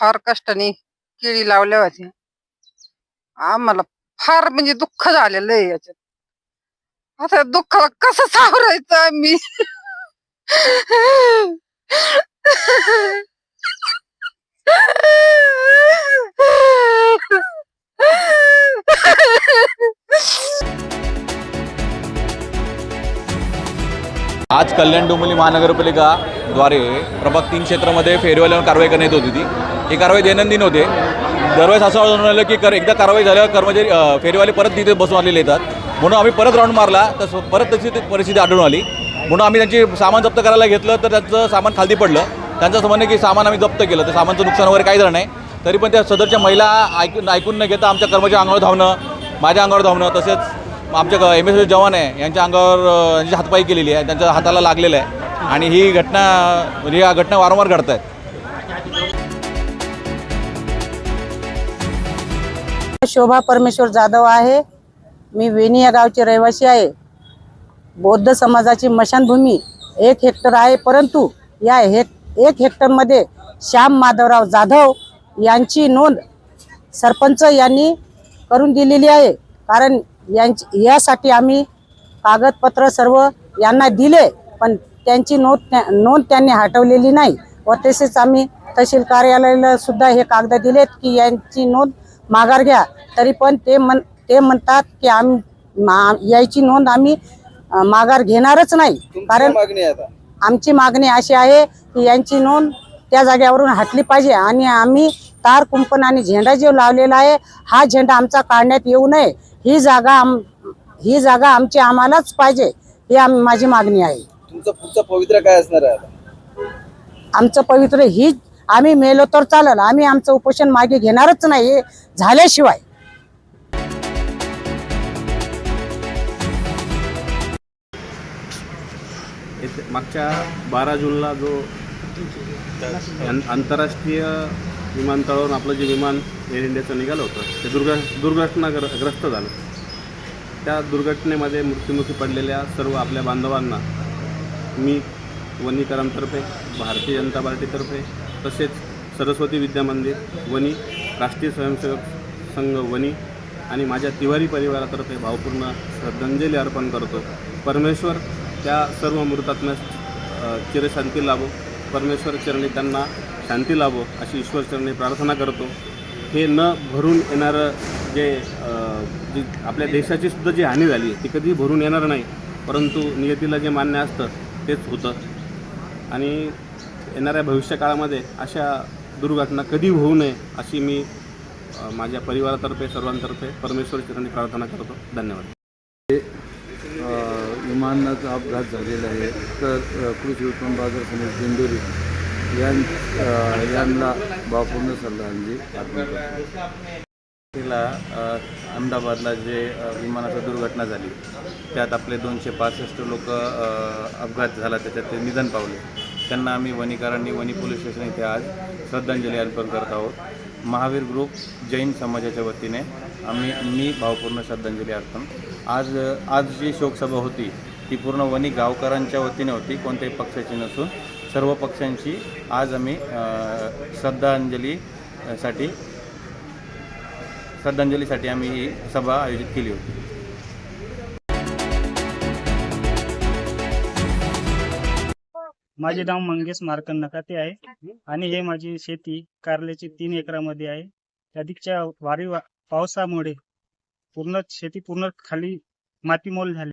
फार कष्टाने केळी लावल्या होत्या. आम्हाला फार म्हणजे दुःख झालेलं आहे याच्यात. आता दुःखाला कसं सावरायचं आम्ही? आज कल्याण डोंबिवली द्वारे प्रभाग तीन क्षेत्रामध्ये फेरीवाल्यावर कारवाई करण्यात येत होती ही कारवाई दैनंदिन होते. दरवेळेस असं आढळून आलं की कर एकदा कारवाई झाल्यावर कर्मचारी फेरीवाले परत तिथे बसून आलेले येतात. म्हणून आम्ही परत राऊंड मारला तर परत तशी ती परिस्थिती आढळून आली. म्हणून आम्ही त्यांची सामान जप्त करायला घेतलं तर त्यांचं सामान खालती पडलं. त्यांचं असं म्हणणं आहे की सामान आम्ही जप्त केलं तर सामानचं नुकसान वगैरे काही झालं नाही. तरी पण त्या सदरच्या महिला ऐकून ऐकून न घेता आमच्या कर्मचारी अंगावर धावणं माझ्या अंगावर धावणं तसेच आमच्या एम एस जवान आहे यांच्या अंगावर यांची हातपाई केलेली आहे त्यांच्या हाताला लागलेलं आहे. आणि ही घटना म्हणजे या घटना वारंवार घडत आहेत शोभा परमेश्वर जाधव आहे. मी वेणी या गावचे रहिवासी आहे. बौद्ध समाजाची मशानभूमी एक हेक्टर आहे परंतु या हेक एक हेक्टरमध्ये श्याम माधवराव जाधव यांची नोंद सरपंच यांनी करून दिलेली आहे. कारण यांची यासाठी आम्ही कागदपत्र सर्व यांना दिले पण त्यांची नोंद नोंद त्यांनी हटवलेली नाही. व तसेच आम्ही तहसील कार्यालयाला सुद्धा हे कागद दिलेत की यांची नोंद माघार घ्या. तरी पण ते म्हण ते म्हणतात की आम मा- याची नोंद आम्ही माघार घेणारच नाही. कारण आमची मागणी अशी आहे की यांची नोंद त्या जागेवरून हटली पाहिजे. आणि आम्ही तार कुंपण आणि झेंडा जो लावलेला आहे हा झेंडा आमचा काढण्यात येऊ नये. ही जागा आम ही जागा आमची आम्हालाच पाहिजे. ही आम माझी मागणी आहे. तुमचं पुढचं पवित्र काय असणार आहे आता? आमचं पवित्र ही आम्ही मेलो तर चालेल. आम्ही आमचं उपोषण मागे घेणारच नाही हे झाल्याशिवाय. येथे मागच्या बारा जूनला जो आं- आंतरराष्ट्रीय विमानतळावरून आपलं जे विमान एअर इंडियाचं निघालं होतं ते दुर्घ दुर्घटनाग्रस्त झालं. त्या दुर्घटनेमध्ये मृत्युमुखी पडलेल्या सर्व आपल्या बांधवांना मी वनीकरांतर्फे भारतीय जनता पार्टीतर्फे तसेच सरस्वती विद्या मंदिर वनी राष्ट्रीय स्वयंसेवक संघ वनी आणि माझ्या तिवारी परिवारातर्फे भावपूर्ण श्रद्धांजली अर्पण करतो. परमेश्वर त्या सर्व मृतात्म्यास चिरशांती लाभो. परमेश्वर चरणी त्यांना शांती लाभो अशी ईश्वर चरणी प्रार्थना करतो. हे न भरून येणारं जे जी आपल्या देशाची सुद्धा जी हानी झाली आहे ती कधी भरून येणार नाही. परंतु नियतीला जे मान्य असतं तेच होतं. आणि येणाऱ्या भविष्यकाळामध्ये अशा दुर्घटना कधी होऊ नये अशी मी माझ्या परिवारातर्फे सर्वांतर्फे परमेश्वर चरणी प्रार्थना करतो. धन्यवाद. विमानाचा अपघात झालेला आहे. तर कृषी उत्पन्न बाजार समिती दिंडोरी यां यांना भावपूर्ण सल्ला तिला अहमदाबादला जे अ, विमानाची दुर्घटना झाली त्यात आपले दोनशे पासष्ट लोक अपघात झाला त्याच्यात ते निधन पावले. त्यांना आम्ही वनीकरांनी वनी पोलीस स्टेशन इथे आज श्रद्धांजली अर्पण करत आहोत. महावीर ग्रुप जैन समाजाच्या वतीने आम्ही मी भावपूर्ण श्रद्धांजली अर्पण. आज आज जी शोकसभा होती ती पूर्ण वनी गावकरांच्या वतीने होती कोणत्याही पक्षाची नसून. सर्व पक्षांची आज आम्ही श्रद्धांजलीसाठी श्रद्धांजली साठी श्रद्धांजलीसाठी आम्ही ही सभा आयोजित केली होती. माझे नाव मंगेश मार्कन नकाते आहे आणि हे माझी शेती कारल्याची तीन एकरामध्ये आहे. अधिकच्या वारी वा- पावसामुळे पूर्ण शेती पूर्ण खाली मातीमोल झाली.